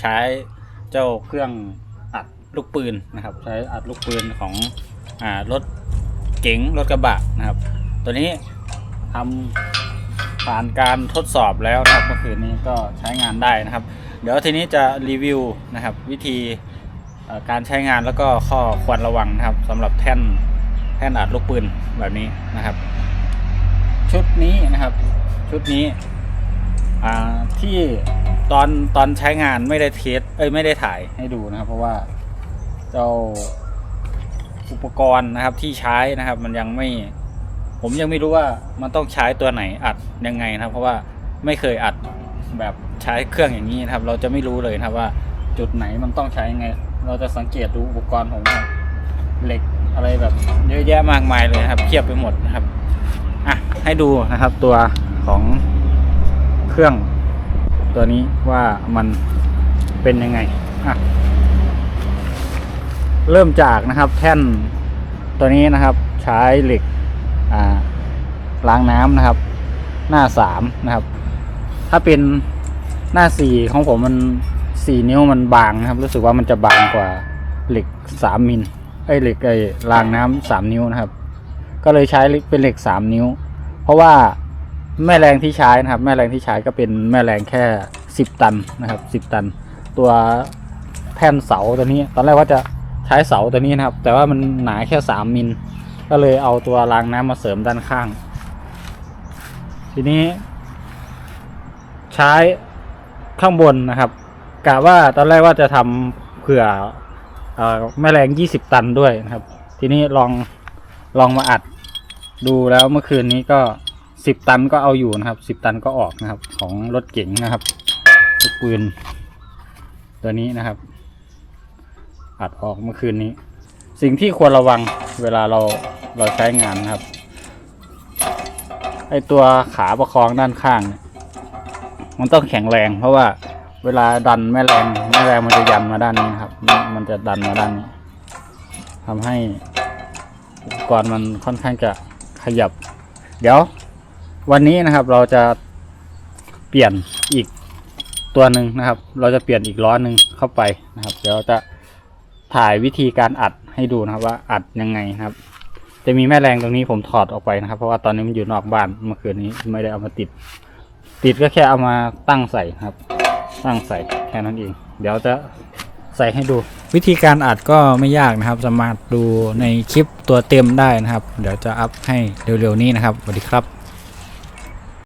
ใช้เจ้าเครื่องอัดลูกปืนนะครับ ใช้อัดลูกปืนของอ่ารถเก๋งรถกระบะนะครับ ตัวนี้ทำผ่านการทดสอบแล้วนะครับเมื่อคืนนี้ก็ใช้งานได้นะครับ เดี๋ยวทีนี้จะรีวิวนะครับ วิธีการใช้งานแล้วก็ข้อควรระวังนะครับสำหรับแท่นแท่นอัดลูกปืนแบบนี้นะครับ ชุดนี้นะครับ ชุดนี้อ่า ที่ตอนตอนใช้งานไม่ได้เทสเอ้ยไม่ได้ถ่ายให้ดูนะครับ เพราะว่าเจ้าอุปกรณ์นะครับที่ใช้นะครับ มันยังไม่ ผมยังไม่รู้ว่ามันต้องใช้ตัวไหนอัดยังไงนะครับ เพราะว่าไม่เคยอัดแบบใช้เครื่องอย่างนี้นะครับ เราจะไม่รู้เลยนะครับว่าจุดไหนมันต้องใช้ยังไง เราจะสังเกตดูอุปกรณ์ผมนะครับเหล็กอะไรแบบเยอะแยะมากมายเลยครับเทียบไปหมดนะครับอะให้ดูนะครับตัวของเครื่อง ตัวนี้ว่ามันเป็นยังไงอะเริ่มจากนะครับแท่นตัวนี้นะครับ ใช้เหล็กอ่าล้างน้ำนะครับ หน้าสามนะครับ ถ้าเป็นหน้าสี่ของผมมันสี่นิ้วมันบางนะครับ รู้สึกว่ามันจะบางกว่าเหล็กสามมิลไอ้เหล็กไอ้รางน้ำสามนิ้วนะครับ ก็เลยใช้เป็นเหล็กสามนิ้ว เพราะว่า แม่แรงที่ใช้นะครับ แม่แรงที่ใช้ก็เป็นแม่แรงแค่สิบตันนะครับสิบตัน ตัวแท่นเสาตัวนี้ ตอนแรกว่าจะใช้เสาตัวนี้นะครับ แต่ว่ามันหนาแค่สามมิล ก็เลยเอาตัวรางน้ำมาเสริมด้านข้าง ทีนี้ ใช้ข้างบนนะครับกะว่าตอนแรกว่าจะทำเผื่ออแม่แรงยี่สิบตันด้วยนะครับ ทีนี้ลองลองมาอัดดูแล้วเมื่อคืนนี้ก็ สิบตันก็เอาอยู่นะครับสิบตันก็ออกนะครับ ของรถเก๋งนะครับลูกปืน ตัวนี้นะครับ อัดออกเมื่อคืนนี้ สิ่งที่ควรระวังเวลาเราเราใช้งานนะครับไอตัวขาประคองด้านข้าง มันต้องแข็งแรง เพราะว่าเวลาดันแม่แรงแม่แรงมันจะยันมาด้านนี้ครับ มันมันจะดันมาด้านนี้ทำให้อุปกรณ์มันค่อนข้างจะขยับ เดี๋ยว วันนี้นะครับเราจะเปลี่ยนอีกตัวหนึ่งนะครับ เราจะเปลี่ยนอีกล้อหนึ่งเข้าไปนะครับ เดี๋ยวจะถ่ายวิธีการอัดให้ดูนะครับว่าอัดยังไงนะครับ จะมีแม่แรงตรงนี้ผมถอดออกไปนะครับ เพราะว่าตอนนี้มันอยู่นอกบ้านเมื่อคืนนี้ไม่ได้เอามาติด ติดก็แค่เอามาตั้งใส่ครับ ตั้งใส่แค่นั้นเอง เดี๋ยวจะใส่ให้ดู วิธีการอัดก็ไม่ยากนะครับ สามารถดูในคลิปตัวเต็มได้นะครับ เดี๋ยวจะอัพให้เร็วๆนี้นะครับสวัสดีครับ